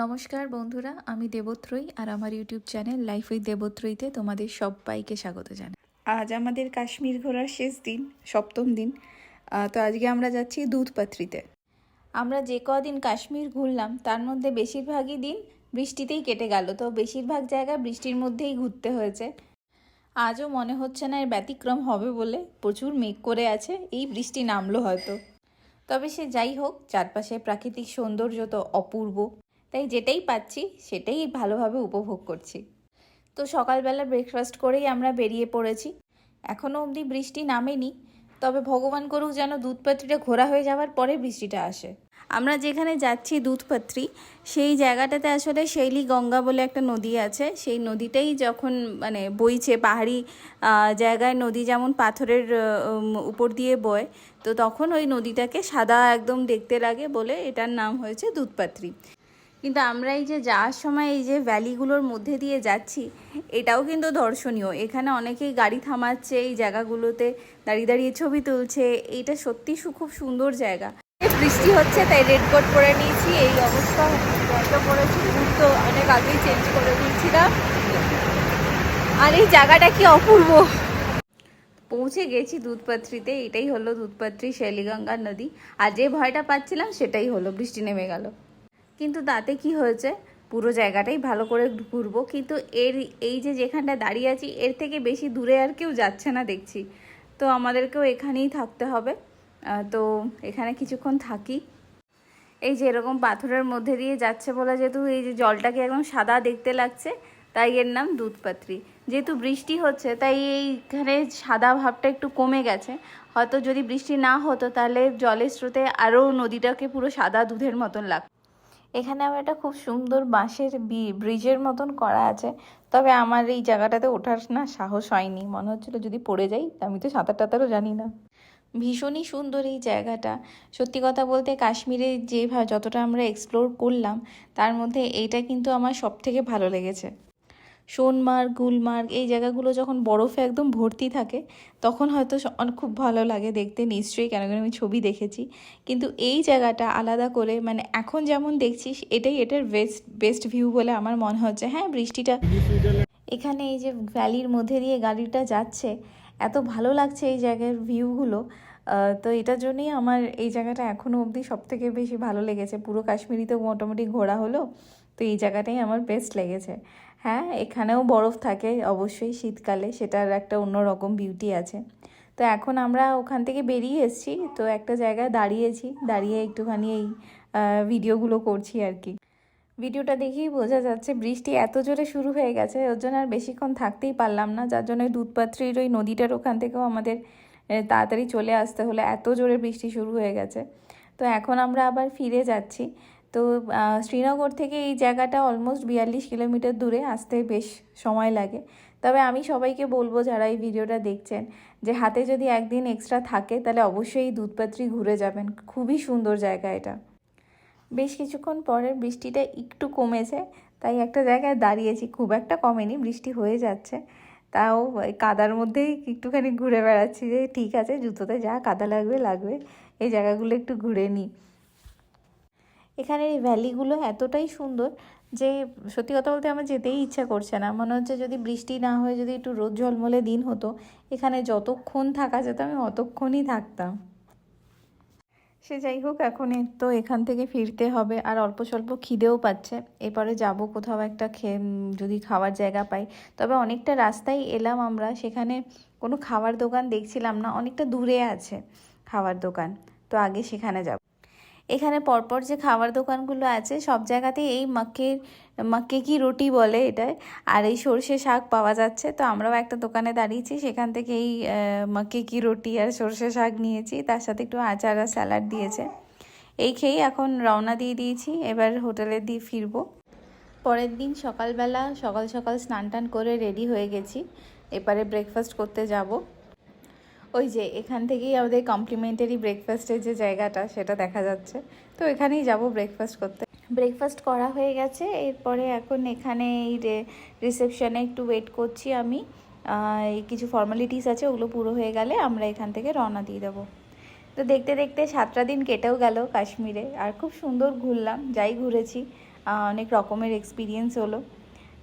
নমস্কার বন্ধুরা আমি দেবত্রয়ী আর আমার ইউটিউব চ্যানেল লাইফ উইথ দেবত্রয়ীতে তোমাদের সবাইকে স্বাগত জানাই। আজ আমাদের কাশ্মীর ঘোরার শেষ দিন সপ্তম দিন। তো আজকে আমরা যাচ্ছি দুধপাত্রিতে। আমরা যে কদিন কাশ্মীর ঘুরলাম তার মধ্যে বেশিরভাগই দিন বৃষ্টিতেই কেটে গেল তো বেশিরভাগ জায়গা বৃষ্টির মধ্যেই ঘুরতে হয়েছে। আজও মনে হচ্ছে না এর ব্যতিক্রম হবে বলে প্রচুর মেঘ করে আছে এই বৃষ্টি নামলো হয়তো। তবে সে যাই হোক চারপাশে প্রাকৃতিক সৌন্দর্য তো অপূর্ব। তাই যেটাই পাচ্ছি, সেটাই ভালোভাবে উপভোগ করছি। তো সকালবেলা ব্রেকফাস্ট করেই আমরা বেরিয়ে পড়েছি। এখনও অবধি বৃষ্টি নামেনি, তবে ভগবান করুক যেন দুধপাত্রিটা ঘোরা হয়ে যাওয়ার পরে বৃষ্টিটা আসে। আমরা যেখানে যাচ্ছি দুধপাত্রি, সেই জায়গাটাতে আসলে শৈলী গঙ্গা বলে একটা নদী আছে। সেই নদীটাই যখন মানে বইছে পাহাড়ি জায়গায় নদী যেমন পাথরের উপর দিয়ে বয়, তো তখন ওই নদীটাকে সাদা একদম দেখতে লাগে বলে এটার নাম হয়েছে দুধপাত্রি। কিন্তু আমরা এই যে যাওয়ার সময় এই যে ভ্যালিগুলোর মধ্যে দিয়ে যাচ্ছি, এটাও কিন্তু দর্শনীয়। এখানে অনেকেই গাড়ি থামাচ্ছে, এই জায়গাগুলোতে দাঁড়িয়ে দাঁড়িয়ে ছবি তুলছে। এইটা সত্যি খুব সুন্দর জায়গা। বৃষ্টি হচ্ছে, তাই রেড কোট পরে নিয়েছি। এই অবস্থা বন্ধ বুট তো অনেক আগেই চেঞ্জ করে দিয়েছিলাম আর এই জায়গাটা কি অপূর্ব! পৌঁছে গেছি দুধপাত্রিতে। এটাই হলো দুধপাত্রি শৈলীগঙ্গা নদী। আর যে ভয়টা পাচ্ছিলাম, সেটাই হলো। বৃষ্টি নেমে গেল। কিন্তু তাতে কি হয়েছে? পুরো জায়গাটাই ভালো করে ঘুরবো। কিন্তু এর, এই যে যেখানটা দাঁড়িয়ে আছি, এর থেকে বেশি দূরে আর কেউ যাচ্ছে না দেখছি। তো আমাদেরকেও এখানেই থাকতে হবে। তো এখানে কিছুক্ষণ থাকি। এই যে এরকম পাথরের মধ্যে দিয়ে যাচ্ছে বলে যেহেতু এই যে জলটাকে একদম সাদা দেখতে লাগছে, তাই এর নাম দুধপাত্রি। যেহেতু বৃষ্টি হচ্ছে, তাই এইখানে সাদা ভাবটা একটু কমে গেছে। হয়তো যদি বৃষ্টি না হতো, তাহলে জলের স্রোতে আরও নদীটাকে পুরো সাদা দুধের মতন লাগতো। এখানে আমার একটা খুব সুন্দর বাঁশের ব্রিজের মতন করা আছে। তবে আমার এই জায়গাটাতে ওঠার না সাহস হয়নি। মনে হচ্ছিল যদি পড়ে যাই আমি তো সাঁতার টাতারও জানি না। ভীষণই সুন্দর এই জায়গাটা। সত্যি কথা বলতে কাশ্মীরে যেভাবে যতটা আমরা এক্সপ্লোর করলাম, তার মধ্যে এইটা কিন্তু আমার সব থেকে ভালো লেগেছে। সোনমার্গ, গুলমার্গ এই জায়গাগুলো যখন বরফে একদম ভর্তি থাকে, তখন হয়তো খুব ভালো লাগে দেখতে, নিশ্চয়ই, কেন কেন আমি ছবি দেখেছি। কিন্তু এই জায়গাটা আলাদা করে মানে এখন যেমন দেখছিস, এটাই এটার বেস্ট বেস্ট ভিউ বলে আমার মনে হচ্ছে। হ্যাঁ বৃষ্টিটা এখানে এই যে ভ্যালির মধ্যে দিয়ে গাড়িটা যাচ্ছে, এত ভালো লাগছে এই জায়গার ভিউগুলো তো এটার জন্যই আমার এই জায়গাটা এখনও অবধি সব থেকে বেশি ভালো লেগেছে। পুরো কাশ্মীরি তো মোটামুটি ঘোরা হলো, তো এই জায়গাটাই আমার বেস্ট লেগেছে। হ্যাঁ এখানেও বরফ থাকে অবশ্যই শীতকালে, সেটার একটা অন্যরকম বিউটি আছে। তো এখন আমরা ওখান থেকে বেরিয়ে এসেছি, তো একটা জায়গায় দাঁড়িয়েছি, দাঁড়িয়ে একটুখানি এই ভিডিওগুলো করছি আর কি। ভিডিওটা দেখেই বোঝা যাচ্ছে বৃষ্টি এত জোরে শুরু হয়ে গেছে, ওর জন্য আর বেশিক্ষণ থাকতেই পারলাম না, যার জন্য দুধপাত্রির ওই নদীটার ওখান থেকেও আমাদের তাড়াতাড়ি চলে আসতে হলে, এত জোরে বৃষ্টি শুরু হয়ে গেছে। তো এখন আমরা আবার ফিরে যাচ্ছি। তো শ্রীনগর থেকে এই জায়গাটা অলমোস্ট বিয়াল্লিশ কিলোমিটার দূরে, আসতে বেশ সময় লাগে। তবে আমি সবাইকে বলব যারা এই ভিডিওটা দেখছেন, যে হাতে যদি একদিন এক্সট্রা থাকে, তাহলে অবশ্যই দুধপাত্রি ঘুরে যাবেন। খুবই সুন্দর জায়গা এটা। বেশ কিছুক্ষণ পরে বৃষ্টিটা একটু কমেছে, তাই একটা জায়গায় দাঁড়িয়েছি। খুব একটা কমেনি, বৃষ্টি হয়ে যাচ্ছে। তাও কাদার মধ্যেই একটুখানি ঘুরে বেড়াচ্ছি, যে ঠিক আছে, জুতোতে যা কাদা লাগবে লাগবে। এই জায়গাগুলো একটু ঘুরে নিই। এখানের এই ভ্যালিগুলো এতটাই সুন্দর যে সত্যি কথা বলতে আমার যেতেই ইচ্ছা করছে না। মনে হচ্ছে যদি বৃষ্টি না হয়ে যদি একটু রোদ ঝলমলে দিন হতো, এখানে যতক্ষণ থাকা যেত আমি অতক্ষণই থাকতাম। সে যাই হোক এখন তো এখান থেকে ফিরতে হবে আর অল্প স্বল্প খিদেও পাচ্ছে। এরপরে যাব কোথাও একটা খেয়ে যদি খাওয়ার জায়গা পাই। তবে অনেকটা রাস্তায় এলাম আমরা, সেখানে কোনো খাবার দোকান দেখছিলাম না, অনেকটা দূরে আছে খাবার দোকান। তো আগে সেখানে যাব। এখানে পরপর যে খাবার দোকানগুলো আছে, সব জায়গাতেই এই মাক্কের মাক্কে কি রুটি বলে এটায় আর এই সর্ষে শাক পাওয়া যাচ্ছে। তো আমরাও একটা দোকানে দাঁড়িয়েছি, সেখান থেকে এই মাক্কে কি রুটি আর সর্ষে শাক নিয়েছি। তার সাথে একটু আচার আর স্যালাড দিয়েছে। এই খেয়েই এখন রওনা দিয়ে দিয়েছি। এবার হোটেলে দিয়ে ফিরবো। পরের দিন সকালবেলা সকাল সকাল স্নান টান করে রেডি হয়ে গেছি। এবারে ব্রেকফাস্ট করতে যাব। ওই যে এখান থেকেই আমাদের কমপ্লিমেন্টারি ব্রেকফাস্টের যে জায়গাটা, সেটা দেখা যাচ্ছে। তো এখানেই যাব ব্রেকফাস্ট করতে। ব্রেকফাস্ট করা হয়ে গেছে, এরপরে এখন এখানে এই রিসেপশনে একটু ওয়েট করছি আমি। কিছু ফর্মালিটিস আছে, ওগুলো পুরো হয়ে গেলে আমরা এখান থেকে রওনা দিয়ে দেবো। তো দেখতে দেখতে সাতটা দিন কেটেও গেল কাশ্মীরে। আর খুব সুন্দর ঘুরলাম, যাই ঘুরেছি। অনেক রকমের এক্সপিরিয়েন্স হলো।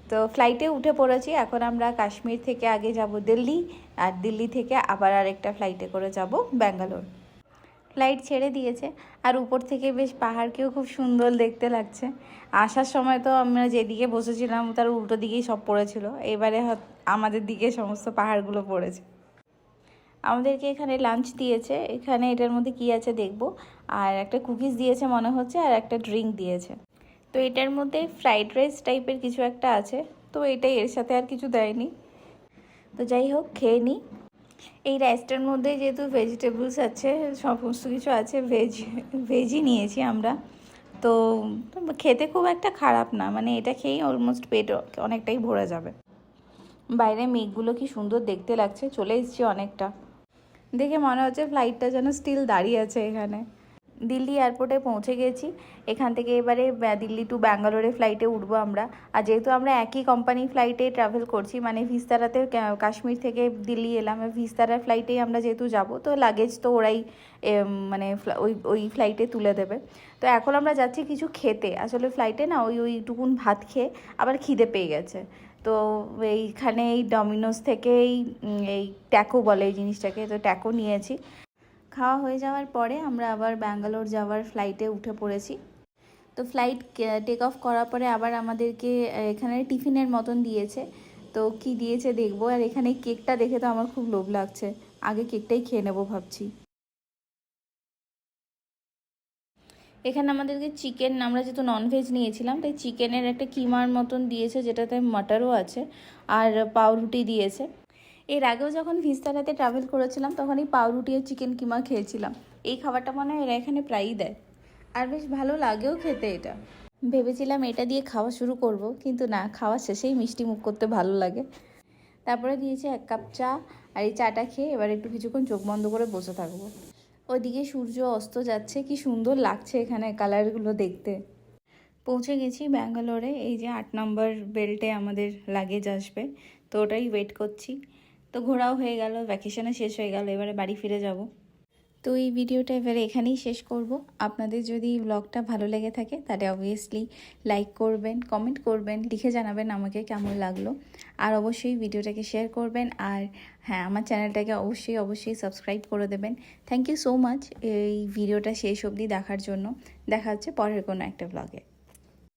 তো ফ্লাইটে উঠে পড়েছি। এখন আমরা কাশ্মীর থেকে আগে যাব দিল্লি, আর দিল্লি থেকে আবার আরেকটা ফ্লাইটে করে যাব ব্যাঙ্গালোর। ফ্লাইট ছেড়ে দিয়েছে। আর উপর থেকে বেশ পাহাড়কেও খুব সুন্দর দেখতে লাগছে। আসার সময় তো আমরা যেদিকে বসেছিলাম, তার উল্টো দিকেই সব পড়েছিল। এবারে আমাদের দিকে সমস্ত পাহাড়গুলো পড়েছে। আমাদেরকে এখানে লাঞ্চ দিয়েছে। এখানে এটার মধ্যে কি আছে দেখব। আর একটা কুকিজ দিয়েছে মনে হচ্ছে, আর একটা ড্রিঙ্ক দিয়েছে। তো এটার মধ্যে ফ্রাইড রাইস টাইপের কিছু একটা আছে। তো এটাই এর সাথে আর কিছু দেয়নি। তো যাই হোক, খেয়ে নিই এই রাইসটার মধ্যে যেহেতু ভেজিটেবলস আছে, সমস্ত কিছু আছে ভেজ ভেজই নিয়েছি আমরা। তো খেতে খুব একটা খারাপ না মানে এটা খেয়েই অলমোস্ট পেট অনেকটাই ভরে যাবে। বাইরে মেঘগুলো কি সুন্দর দেখতে লাগছে, চলে এসেছি অনেকটা। দেখে মনে হচ্ছে ফ্লাইটটা যেন স্টিল দাঁড়িয়ে আছে এখানে। দিল্লি এয়ারপোর্টে পৌঁছে গেছি। এখান থেকে এবারে দিল্লি টু ব্যাঙ্গালোরে ফ্লাইটে উঠবো আমরা। আর যেহেতু আমরা একই কোম্পানি ফ্লাইটে ট্রাভেল করছি মানে ভিস্তারাতে কাশ্মীর থেকে দিল্লি এলাম ভিস্তারার ফ্লাইটেই আমরা যেহেতু যাব, তো লাগেজ তো ওরাই মানে ওই ওই ফ্লাইটে তুলে দেবে। তো এখন আমরা যাচ্ছি কিছু খেতে। আসলে ফ্লাইটে না ওই, ওইটুকুন ভাত খেয়ে আবার খিদে পেয়ে গেছে। তো এইখানে এই ডমিনোস থেকেই এই ট্যাকো বলে এই জিনিসটাকে, তো ট্যাকো নিয়েছি। খাওয়া হয়ে যাওয়ার পরে আমরা আবার ব্যাঙ্গালোর যাওয়ার ফ্লাইটে উঠে পড়েছি। তো ফ্লাইট টেক অফ করার পরে আবার আমাদেরকে এখানে টিফিনের মতন দিয়েছে। তো কি দিয়েছে দেখব, আর এখানে কেকটা দেখে তো আমার খুব লোভ লাগছে। আগে কেকটাই খেয়ে নেব ভাবছি। এখানে আমাদেরকে চিকেন আমরা যেহেতু ননভেজ নিয়েছিলাম, তাই চিকেনের একটা কিমার মতন দিয়েছে, যেটাতে মাটারও আছে, আর পাউরুটি দিয়েছে। এর আগেও যখন ভিস্তারাতে ট্রাভেল করেছিলাম তখন এই পাউরুটি আর চিকেন কিমা খেয়েছিলাম। এই খাবারটা মনে হয় এরা এখানে প্রায়ই দেয়। আর বেশ ভালো লাগেও খেতে এটা। ভেবেছিলাম এটা দিয়ে খাওয়া শুরু করব, কিন্তু না, খাওয়া শেষেই মিষ্টি মুখ করতে ভালো লাগে। তারপরে দিয়েছে এক কাপ চা, আর এই চাটা খেয়ে এবার একটু কিছুক্ষণ চোখ বন্ধ করে বসে থাকব। ওইদিকে সূর্য অস্ত যাচ্ছে, কি সুন্দর লাগছে এখানে কালারগুলো দেখতে। পৌঁছে গেছি ব্যাঙ্গালোরে, এই যে আট নম্বর বেল্টে আমাদের লাগেজ আসবে, তো ওটাই ওয়েট করছি। তো ঘোরাও হয়ে গেল ভ্যাকেশনে শেষ হয়ে গেল, এবারে বাড়ি ফিরে যাব। তো এই ভিডিওটা এবারে এখানেই শেষ করব। আপনাদের যদি ব্লগটা ভালো লেগে থাকে, তাহলে অবভিয়াসলি লাইক করবেন কমেন্ট করবেন, লিখে জানাবেন আমাকে কেমন লাগল। আর অবশ্যই ভিডিওটাকে শেয়ার করবেন, আর হ্যাঁ আমার চ্যানেলটাকে অবশ্যই অবশ্যই সাবস্ক্রাইব করে দেবেন। থ্যাংক ইউ সো মাচ এই ভিডিওটা শেষ অবধি দেখার জন্য। দেখা হচ্ছে পরের কোনো একটা ব্লগে